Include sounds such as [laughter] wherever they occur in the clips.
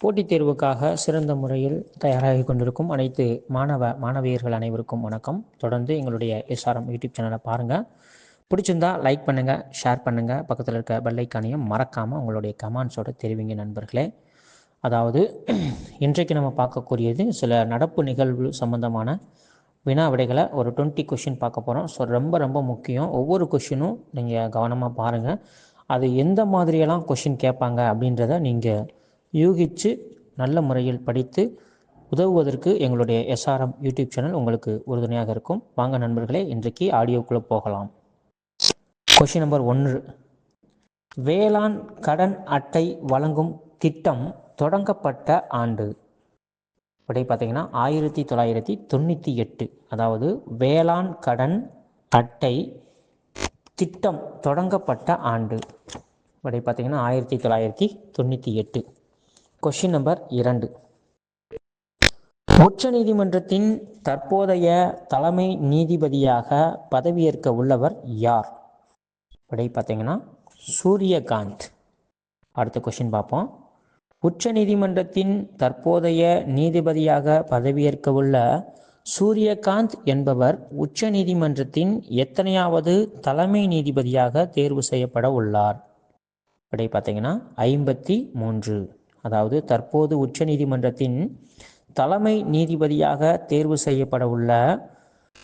போட்டித் தேர்வுக்காக சிறந்த முறையில் தயாராகி கொண்டிருக்கும் அனைத்து மாணவ மாணவியர்கள் அனைவருக்கும் வணக்கம். தொடர்ந்து எங்களுடைய எஸ்ஆர்எம் யூடியூப் சேனலை பாருங்கள் பிடிச்சிருந்தா லைக் பண்ணுங்கள் ஷேர் பண்ணுங்கள் பக்கத்தில் இருக்க பெல்லைக்கானையும் மறக்காமல் உங்களுடைய கமெண்ட்ஸோடு தெரிவிங்க நண்பர்களே. அதாவது [clears throat] இன்றைக்கு நம்ம பார்க்கக்கூடியது சில நடப்பு நிகழ்வு சம்பந்தமான வினா விடைகளை ஒரு டுவெண்ட்டி கொஷின் பார்க்க போகிறோம் ஸோ ரொம்ப ரொம்ப முக்கியம். ஒவ்வொரு கொஷினும் நீங்கள் கவனமாக பாருங்கள் அது எந்த மாதிரியெல்லாம் கொஷின் கேட்பாங்க அப்படின்றத நீங்கள் யூகித்து நல்ல முறையில் படித்து உதவுவதற்கு எங்களுடைய எஸ்ஆர்எம் யூடியூப் சேனல் உங்களுக்கு உறுதுணையாக இருக்கும். வாங்க நண்பர்களே இன்றைக்கு ஆடியோக்குள்ளே போகலாம். கொஷின் நம்பர் ஒன்று. வேளாண் கடன் அட்டை வழங்கும் திட்டம் தொடங்கப்பட்ட ஆண்டு. விடை பார்த்தீங்கன்னா ஆயிரத்தி தொள்ளாயிரத்தி தொண்ணூற்றி எட்டு. அதாவது வேளாண் கடன் அட்டை திட்டம் தொடங்கப்பட்ட ஆண்டு. விடை பார்த்தீங்கன்னா ஆயிரத்தி தொள்ளாயிரத்தி தொண்ணூற்றி எட்டு. கொஷின் நம்பர் இரண்டு. உச்சநீதிமன்றத்தின் தற்போதைய தலைமை நீதிபதியாக பதவியேற்க உள்ளவர் யார்? இப்படி பார்த்தீங்கன்னா சூரியகாந்த். அடுத்த கொஷின் பார்ப்போம். உச்சநீதிமன்றத்தின் தற்போதைய நீதிபதியாக பதவியேற்க உள்ள சூரியகாந்த் என்பவர் உச்சநீதிமன்றத்தின் எத்தனையாவது தலைமை நீதிபதியாக தேர்வு செய்யப்பட உள்ளார்? இப்படி பார்த்தீங்கன்னா ஐம்பத்தி மூன்று. அதாவது தற்போது உச்ச நீதிமன்றத்தின் தலைமை நீதிபதியாக தேர்வு செய்யப்பட உள்ள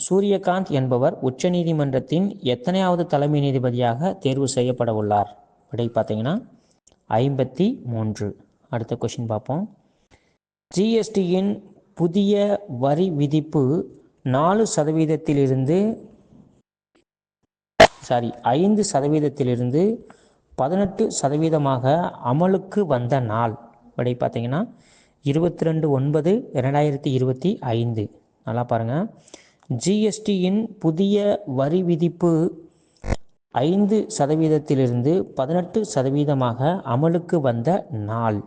சூரியகாந்த் என்பவர் உச்ச நீதிமன்றத்தின் எத்தனையாவது தலைமை நீதிபதியாக தேர்வு செய்யப்பட உள்ளார்? விடை பார்த்தீங்கன்னா ஐம்பத்தி மூன்று. அடுத்த கொஷின் பார்ப்போம். ஜிஎஸ்டியின் புதிய வரி விதிப்பு நாலு சதவீதத்திலிருந்து சாரி ஐந்து சதவீதத்திலிருந்து பதினெட்டு சதவீதமாக அமலுக்கு வந்த நாள். விடை பார்த்தீங்கன்னா இருபத்தி ரெண்டு ஒன்பது இரண்டாயிரத்தி இருபத்தி ஐந்து. நல்லா பாருங்கள் ஜிஎஸ்டியின் புதிய வரி விதிப்பு ஐந்து சதவீதத்திலிருந்து பதினெட்டு சதவீதமாக அமலுக்கு வந்த நாள்.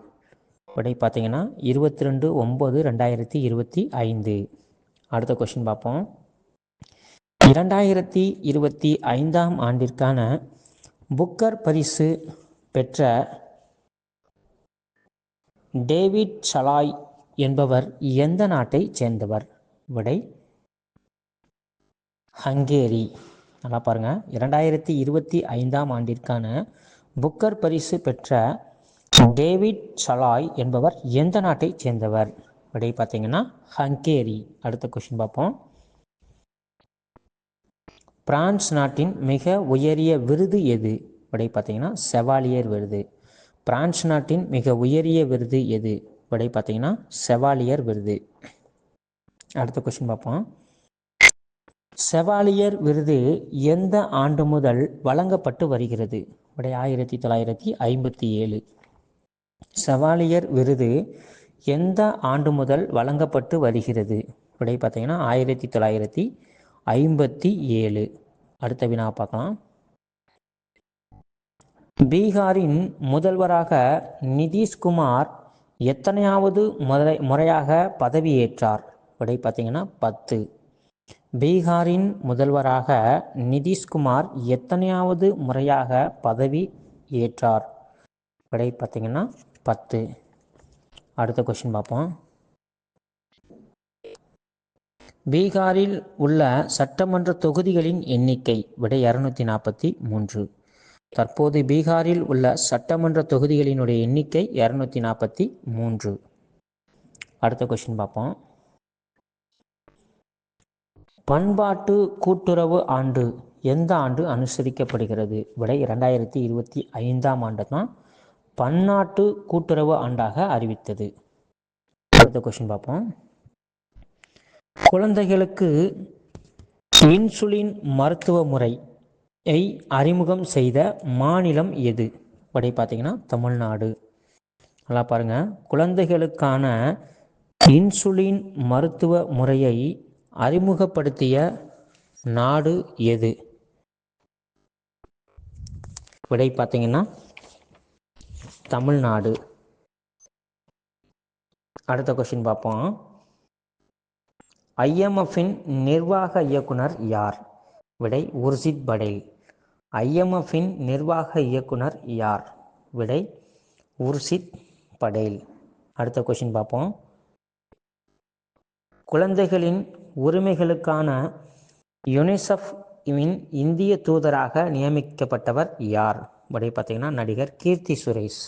விடை பார்த்தீங்கன்னா இருபத்தி ரெண்டு ஒம்பது ரெண்டாயிரத்தி இருபத்தி ஐந்து. அடுத்த கொஷின் பார்ப்போம். இரண்டாயிரத்தி இருபத்தி ஐந்தாம் ஆண்டிற்கான புக்கர் பரிசு பெற்ற டேவிட் சலாய் என்பவர் எந்த நாட்டைச் சேர்ந்தவர்? விடை ஹங்கேரி. நல்லா பாருங்கள் இரண்டாயிரத்தி இருபத்தி ஐந்தாம் ஆண்டிற்கான புக்கர் பரிசு பெற்ற டேவிட் சலாய் என்பவர் எந்த நாட்டைச் சேர்ந்தவர்? விடை பார்த்தீங்கன்னா ஹங்கேரி. அடுத்த கொஷின் பார்ப்போம். பிரான்ஸ் நாட்டின் மிக உயரிய விருது எது? விடை பார்த்தீங்கன்னா செவாலியர் விருது. பிரான்ஸ் நாட்டின் மிக உயரிய விருது எது? விடை பார்த்தீங்கன்னா செவாலியர் விருது. அடுத்த கொஸ்டின் பார்ப்போம். செவாலியர் விருது எந்த ஆண்டு முதல் வழங்கப்பட்டு வருகிறது? விடை ஆயிரத்தி தொள்ளாயிரத்தி ஐம்பத்தி ஏழு. செவாலியர் விருது எந்த ஆண்டு முதல் வழங்கப்பட்டு வருகிறது? விடை பார்த்தீங்கன்னா ஆயிரத்தி தொள்ளாயிரத்தி ஐம்பத்தி ஏழு. அடுத்த வினா பார்க்கலாம். பீகாரின் முதல்வராக நிதிஷ்குமார் எத்தனையாவது முறை முறையாக பதவியேற்றார்? விடை பார்த்தீங்கன்னா பத்து. பீகாரின் முதல்வராக நிதிஷ்குமார் எத்தனையாவது முறையாக பதவி ஏற்றார்? விடை பார்த்தீங்கன்னா பத்து. அடுத்த கொஷின் பார்ப்போம். பீகாரில் உள்ள சட்டமன்ற தொகுதிகளின் எண்ணிக்கை விடை இரநூத்தி நாற்பத்தி மூன்று. தற்போது பீகாரில் உள்ள சட்டமன்ற தொகுதிகளினுடைய எண்ணிக்கை இரநூத்தி நாற்பத்தி மூன்று. அடுத்த கொஷின் பார்ப்போம். பண்பாட்டு கூட்டுறவு ஆண்டு எந்த ஆண்டு அனுசரிக்கப்படுகிறது? விடை இரண்டாயிரத்தி இருபத்தி ஐந்தாம் ஆண்டு தான் பன்னாட்டு கூட்டுறவு ஆண்டாக அறிவித்தது. அடுத்த கொஷின் பார்ப்போம். குழந்தைகளுக்கு இன்சுலின் மருத்துவ முறை ஐ அறிமுகம் செய்த மாநிலம் எது? விடை பார்த்தீங்கன்னா தமிழ்நாடு. நல்லா பாருங்கள் குழந்தைகளுக்கான இன்சுலின் மருத்துவ முறையை அறிமுகப்படுத்திய நாடு எது? விடை பார்த்தீங்கன்னா தமிழ்நாடு. அடுத்த கொஷின் பார்ப்போம். ஐஎம்எஃப்பின் நிர்வாக இயக்குனர் யார்? விடை உர்ஜித் படேல். ஐஎம்எஃப்பின் நிர்வாக இயக்குனர் யார்? விடை உர்ஷித் படேல். அடுத்த கொஷின் பார்ப்போம். குழந்தைகளின் உரிமைகளுக்கான யுனிசெஃப் இன் இந்திய தூதராக நியமிக்கப்பட்டவர் யார்? அப்படி பார்த்தீங்கன்னா நடிகர் கீர்த்தி சுரேஷ்.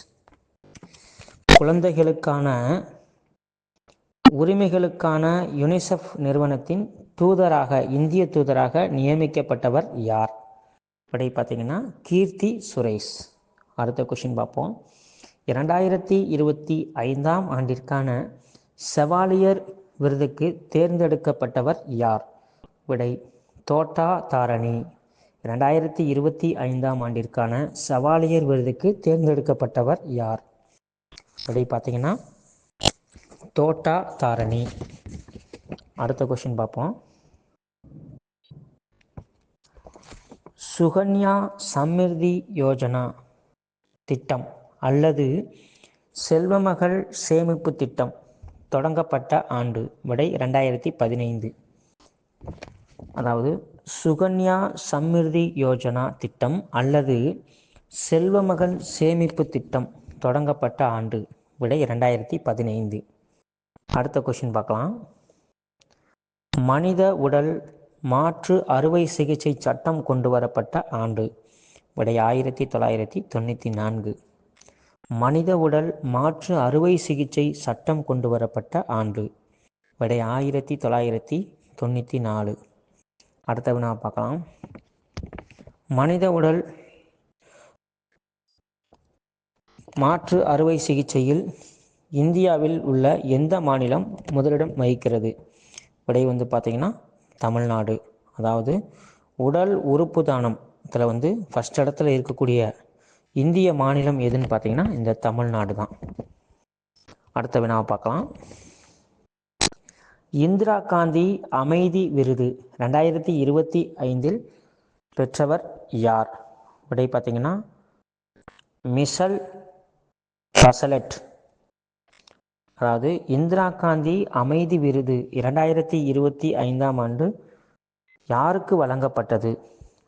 குழந்தைகளுக்கான உரிமைகளுக்கான யுனிசெஃப் நிறுவனத்தின் தூதராக இந்திய தூதராக நியமிக்கப்பட்டவர் யார்? படி பார்த்தீங்கன்னா கீர்த்தி சுரேஷ். அடுத்த கொஷின் பார்ப்போம். இரண்டாயிரத்தி இருபத்தி ஐந்தாம் ஆண்டிற்கான செவாலியர் விருதுக்கு தேர்ந்தெடுக்கப்பட்டவர் யார்? விடை தோட்டா தாரணி. ரெண்டாயிரத்தி இருபத்தி ஐந்தாம் ஆண்டிற்கான செவாலியர் விருதுக்கு தேர்ந்தெடுக்கப்பட்டவர் யார்? விடை பார்த்தீங்கன்னா தோட்டா தாரணி. அடுத்த கொஷின் பார்ப்போம். சுகன்யா சம்மிருதி யோஜனா திட்டம் அல்லது செல்வமகள் சேமிப்பு திட்டம் தொடங்கப்பட்ட ஆண்டு விடை ரெண்டாயிரத்தி பதினைந்து. அதாவது சுகன்யா சம்மிருதி யோஜனா திட்டம் அல்லது செல்வமகள் சேமிப்பு திட்டம் தொடங்கப்பட்ட ஆண்டு விடை ரெண்டாயிரத்தி பதினைந்து. அடுத்த கொஷின் பார்க்கலாம். மனித உடல் மாற்று அறுவை சிகிச்சை சட்டம் கொண்டு வரப்பட்ட ஆண்டு. விடை ஆயிரத்தி தொள்ளாயிரத்தி தொண்ணூற்றி நான்கு. மனித உடல் மாற்று அறுவை சிகிச்சை சட்டம் கொண்டு வரப்பட்ட ஆண்டு. விடை ஆயிரத்தி தொள்ளாயிரத்தி தொண்ணூற்றி நாலு. அடுத்த வினா பார்க்கலாம். மனித உடல் மாற்று அறுவை சிகிச்சையில் இந்தியாவில் உள்ள எந்த மாநிலம் முதலிடம் வகிக்கிறது? விடை வந்து பார்த்திங்கன்னா தமிழ்நாடு. அதாவது உடல் உறுப்பு தானத்தில் வந்து ஃபஸ்ட் இடத்துல இருக்கக்கூடிய இந்திய மாநிலம் எதுன்னு பார்த்தீங்கன்னா இந்த தமிழ்நாடு தான். அடுத்த வினாவை பார்க்கலாம். இந்திரா காந்தி அமைதி விருது. ரெண்டாயிரத்தி இருபத்தி ஐந்தில் பெற்றவர் யார்? விடை பார்த்தீங்கன்னா மிஷல் பசலட். அதாவது இந்திரா காந்தி அமைதி விருது இரண்டாயிரத்தி இருபத்தி ஐந்தாம் ஆண்டு யாருக்கு வழங்கப்பட்டது?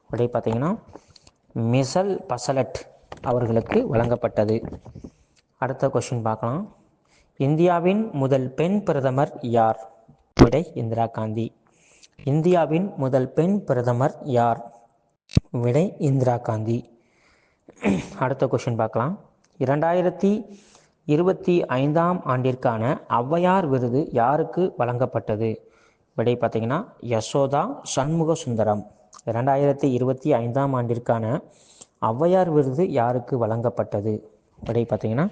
அப்படி பார்த்தீங்கன்னா மிசல் பசலட் அவர்களுக்கு வழங்கப்பட்டது. அடுத்த கொஷின் பார்க்கலாம். இந்தியாவின் முதல் பெண் பிரதமர் யார்? விடை இந்திரா காந்தி. இந்தியாவின் முதல் பெண் பிரதமர் யார்? விடை இந்திரா காந்தி. அடுத்த கொஷின் பார்க்கலாம். இரண்டாயிரத்தி இருபத்தி ஐந்தாம் ஆண்டிற்கான ஔவையார் விருது யாருக்கு வழங்கப்பட்டது? விடை பார்த்தீங்கன்னா யசோதா சண்முக சுந்தரம். இரண்டாயிரத்தி இருபத்தி ஐந்தாம் ஆண்டிற்கான ஔவையார் விருது யாருக்கு வழங்கப்பட்டது? விடை பார்த்தீங்கன்னா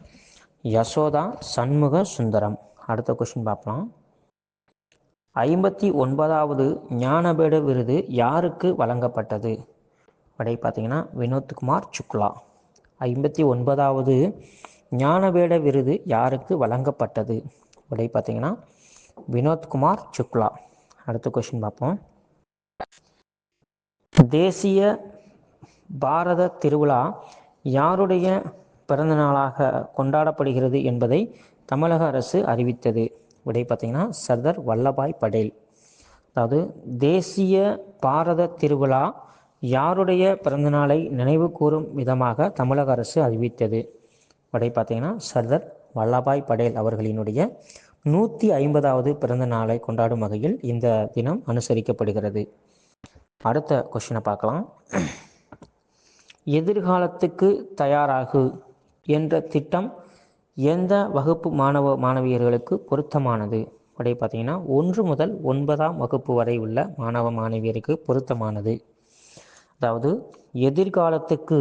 யசோதா சண்முக சுந்தரம். அடுத்த கொஷின் பார்க்கலாம் ஐம்பத்தி ஒன்பதாவது ஞானபேட விருது யாருக்கு வழங்கப்பட்டது? விடை பார்த்தீங்கன்னா வினோத்குமார் சுக்லா. ஐம்பத்தி ஒன்பதாவது ஞானவேட விருது யாருக்கு வழங்கப்பட்டது? விடை பார்த்தீங்கன்னா வினோத்குமார் சுக்லா. அடுத்த கொஷின் பார்ப்போம். தேசிய பாரத திருவிழா யாருடைய பிறந்த நாளாக கொண்டாடப்படுகிறது என்பதை தமிழக அரசு அறிவித்தது. விடை பார்த்தீங்கன்னா சர்தார் வல்லபாய் படேல். அதாவது தேசிய பாரத திருவிழா யாருடைய பிறந்தநாளை நினைவு கூறும் விதமாக தமிழக அரசு அறிவித்தது. படை பார்த்தீங்கன்னா சர்தார் வல்லபாய் படேல் அவர்களினுடைய நூற்றி ஐம்பதாவது பிறந்த நாளை கொண்டாடும் வகையில் இந்த தினம் அனுசரிக்கப்படுகிறது. அடுத்த கொஷினை பார்க்கலாம். எதிர்காலத்துக்கு தயாராகு என்ற திட்டம் எந்த வகுப்பு மாணவ மாணவியர்களுக்கு பொருத்தமானது? அப்படி பார்த்தீங்கன்னா ஒன்று முதல் ஒன்பதாம் வகுப்பு வரை உள்ள மாணவ மாணவியருக்கு பொருத்தமானது. அதாவது எதிர்காலத்துக்கு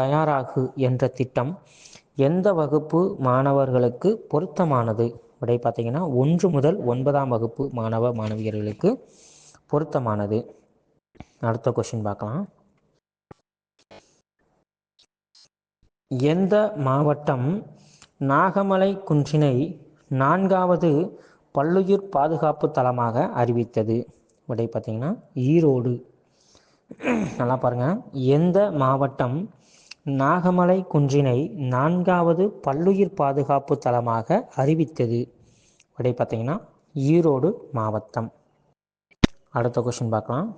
தயாராகு என்ற திட்டம் எந்த வகுப்பு மாணவர்களுக்கு பொருத்தமானது? விடை பார்த்தீங்கன்னா ஒன்று முதல் ஒன்பதாம் வகுப்பு மாணவ மாணவியர்களுக்கு பொருத்தமானது. அடுத்த கொஷின் பார்க்கலாம். எந்த மாவட்டம் நாகமலை குன்றினை நான்காவது பல்லுயிர் பாதுகாப்பு தலமாக அறிவித்தது? விடை பார்த்தீங்கன்னா ஈரோடு. நல்லா பாருங்க. எந்த மாவட்டம் நாகமலை குன்றினை நான்காவது பல்லுயிர் பாதுகாப்பு தலமாக அறிவித்தது. விடை பார்த்தீங்கன்னா ஈரோடு மாவட்டம். அடுத்த கொஸ்டின் பார்க்கலாம்.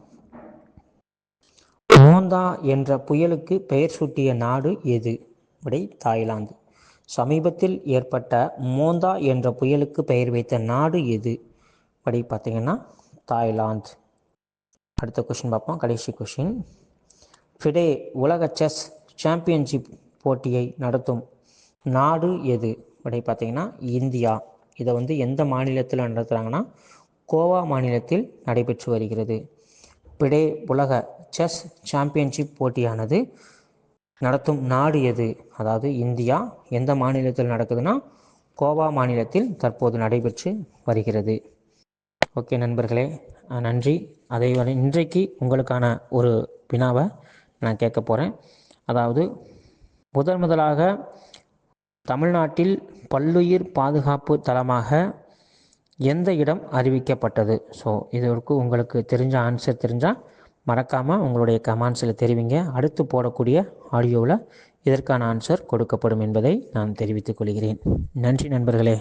மோந்தா என்ற புயலுக்கு பெயர் சூட்டிய நாடு எது? விடை தாய்லாந்து. சமீபத்தில் ஏற்பட்ட மோந்தா என்ற புயலுக்கு பெயர் வைத்த நாடு எது? படி பார்த்தீங்கன்னா தாய்லாந்து. அடுத்த கொஷின் பார்ப்போம். கடைசி கொஷின் ஃபிடே உலக செஸ் சாம்பியன்ஷிப் போட்டியை நடத்தும் நாடு எது? அப்படி பார்த்தீங்கன்னா இந்தியா. இதை வந்து எந்த மாநிலத்தில் நடத்துகிறாங்கன்னா கோவா மாநிலத்தில் நடைபெற்று வருகிறது. பிடே உலக செஸ் சாம்பியன்ஷிப் போட்டியானது நடத்தும் நாடு எது? அதாவது இந்தியா எந்த மாநிலத்தில் நடக்குதுன்னா கோவா மாநிலத்தில் தற்போது நடைபெற்று வருகிறது. ஓகே நண்பர்களே நன்றி. அதை இன்றைக்கு உங்களுக்கான ஒரு வினாவை நான் கேட்க போகிறேன் அதாவது முதன் முதலாக தமிழ்நாட்டில் பல்லுயிர் பாதுகாப்பு தளமாக எந்த இடம் அறிவிக்கப்பட்டது? ஸோ இதற்கு உங்களுக்கு தெரிஞ்ச ஆன்சர் தெரிஞ்சால் மறக்காமல் உங்களுடைய கமெண்ட்ஸில் தெரிவிங்க. அடுத்து போடக்கூடிய ஆடியோவில் இதற்கான ஆன்சர் கொடுக்கப்படும் என்பதை நான் தெரிவித்துக் கொள்கிறேன். நன்றி நண்பர்களே.